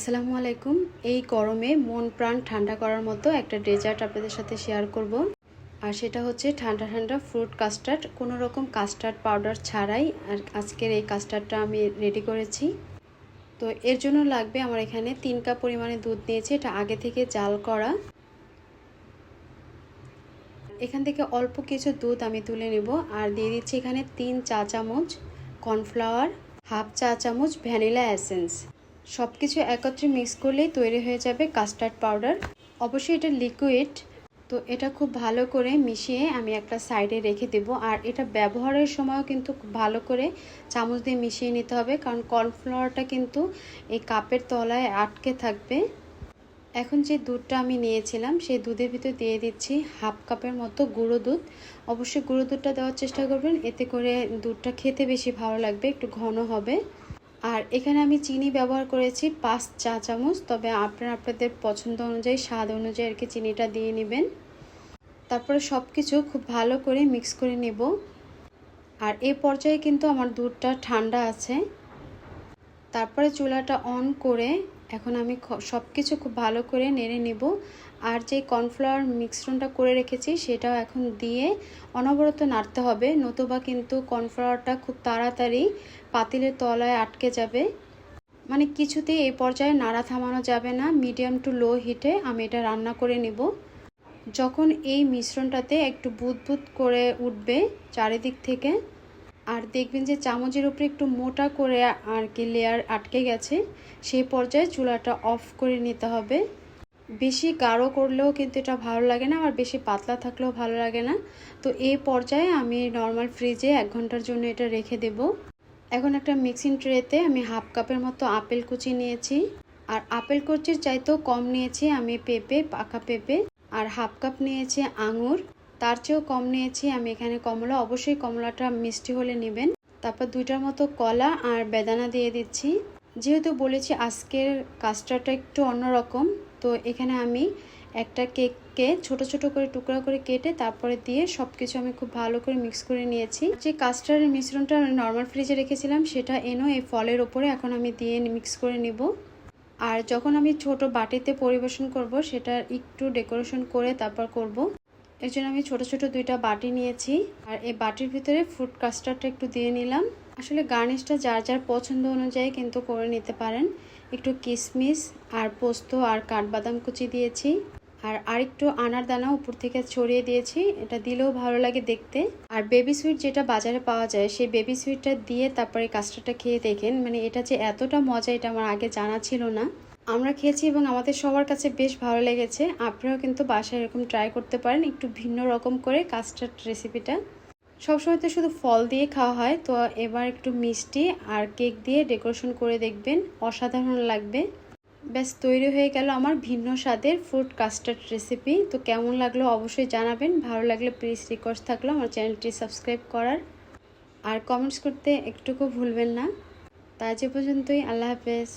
আসসালামু আলাইকুম। এই গরমে মন প্রাণ ঠান্ডা করার মতো একটা ডেজার্ট আপনাদের সাথে শেয়ার করব। আর সেটা হচ্ছে ঠান্ডা ঠান্ডা ফ্রুট কাস্টার্ড কোনো রকম কাস্টার্ড পাউডার ছাড়াই আর আজকের এই কাস্টার্ডটা আমি রেডি করেছি। তো এর জন্য লাগবে আমার এখানে তিন কাপ পরিমাণে দুধ নিয়েছি। এটা আগে থেকে জাল করা। এখান থেকে অল্প কিছু দুধ আমি তুলে নেব। আর দিয়ে দিচ্ছি এখানে তিন চা চামচ কর্নফ্লাওয়ার হাফ চা চামচ ভ্যানিলা অ্যাসেন্স সব কিছু একত্রে মিক্স করলেই তৈরি হয়ে যাবে কাস্টার্ড পাউডার অবশ্যই এটা লিকুইড তো এটা খুব ভালো করে মিশিয়ে আমি একটা সাইডে রেখে দেব। আর এটা ব্যবহারের সময়ও কিন্তু ভালো করে চামচ দিয়ে মিশিয়ে নিতে হবে, কারণ কর্নফ্লাওয়ারটা কিন্তু এই কাপের তলায় আটকে থাকবে। এখন যে দুধটা আমি নিয়েছিলাম, সেই দুধের ভিতর দিয়ে দিচ্ছি হাফ কাপের মতো গুঁড়ো দুধ। অবশ্যই গুঁড়ো দুধটা দেওয়ার চেষ্টা করবেন, এতে করে দুধটা খেতে বেশি ভালো লাগবে, একটু ঘন হবে। আর এখানে আমি চিনি ব্যবহার করেছি পাঁচ চা চামচ, তবে আপনারা আপনাদের পছন্দ অনুযায়ী, স্বাদ অনুযায়ী আর কি চিনিটা দিয়ে নেবেন। তারপরে সব কিছু খুব ভালো করে মিক্স করে নেব। আর এ পর্যায়ে কিন্তু আমার দুধটা ঠান্ডা আছে। তারপরে চুলাটা অন করে এখন আমি সব কিছু খুব ভালো করে নেড়ে নেব। আর যে কর্নফ্লাওয়ার মিশ্রণটা করে রেখেছি, সেটাও এখন দিয়ে অনবরত নাড়তে হবে। নতুবা কিন্তু কর্নফ্লাওয়ারটা খুব তাড়াতাড়ি পাতিলের তলায় আটকে যাবে। মানে কিছুতেই এই পর্যায়ে নাড়া থামানো যাবে না। মিডিয়াম টু লো হিটে আমি এটা রান্না করে নেব। যখন এই মিশ্রণটাতে একটু বুদবুদ করে উঠবে চারিদিক থেকে আর দেখবেন যে চামচের উপরে একটু মোটা করে আর কি লেয়ার আটকে গেছে, সেই পর্যায়ে চুলাটা অফ করে নিতে হবে। বেশি গাঢ় করলেও কিন্তু এটা ভালো লাগে না আর বেশি পাতলা থাকলেও ভালো লাগে না। তো এই পর্যায়ে আমি নর্মাল ফ্রিজে এক ঘণ্টার জন্য এটা রেখে দেব। এখন একটা মিক্সিং ট্রেতে আমি হাফ কাপের মতো আপেল কুচি নিয়েছি। আর আপেল কুচির চাইতেও কম নিয়েছি আমি পেঁপে, পাকা পেঁপে। আর হাফ কাপ নিয়েছি আঙুর। তার চেয়েও কম নিয়েছি আমি এখানে কমলা। অবশ্যই কমলাটা মিষ্টি হলে নেবেন। তারপর দুইটার মতো কলা আর বেদানা দিয়ে দিচ্ছি। যেহেতু বলেছি আজকের কাস্টারটা একটু অন্যরকম, তো এখানে আমি একটা কেককে ছোট ছোট করে টুকরা করে কেটে তারপরে দিয়ে সব কিছু আমি খুব ভালো করে মিক্স করে নিয়েছি। যে কাস্টার্ডের মিশ্রণটা নর্মাল ফ্রিজে রেখেছিলাম, সেটা এনো এই ফলের ওপরে এখন আমি দিয়ে মিক্স করে নিব। আর যখন আমি ছোট বাটিতে পরিবেশন করব, সেটা একটু ডেকোরেশন করে তারপর করব। এর জন্য আমি ছোট ছোট দুইটা বাটি নিয়েছি। আর এই বাটির ভিতরে ফ্রুট কাস্টার্ডটা একটু দিয়ে নিলাম। আসলে গার্নিশটা যার যার পছন্দ অনুযায়ী কিন্তু করে নিতে পারেন। একটু কিশমিশ আর পোস্ত আর কাঠবাদাম কুচি দিয়েছি। আর আরেকটু আনার দানা উপর থেকে ছড়িয়ে দিয়েছি। এটা দিলেও ভালো লাগে দেখতে। আর বেবি সুইট যেটা বাজারে পাওয়া যায়, সেই বেবি সুইটটা দিয়ে তারপরে কাস্টারটা খেয়ে দেখেন। মানে এটা যে এতটা মজা, এটা আমার আগে জানা ছিল না। আমরা খেয়েছি এবং আমাদের সবার কাছে বেশ ভালো লেগেছে। আপনারাও কিন্তু বাসায় এরকম ট্রাই করতে পারেন, একটু ভিন্ন রকম করে কাস্টার্ড রেসিপিটা সবসময় তো শুধু ফল দিয়ে খাওয়া হয়, তো এবার একটু মিষ্টি আর কেক দিয়ে ডেকোরেশন করে দেখবেন, অসাধারণ লাগবে। ব্যাস, তৈরি হয়ে গেল আমার ভিন্ন স্বাদের ফ্রুট কাস্টার্ড রেসিপি তো কেমন লাগল অবশ্যই জানাবেন, ভালো লাগলে প্লিজ রিকোয়েস্ট থাকল আমার চ্যানেলটি সাবস্ক্রাইব করার। আর কমেন্টস করতে একটুকু ভুলবেন না। তাই যে পর্যন্তই, আল্লাহ হাফেজ।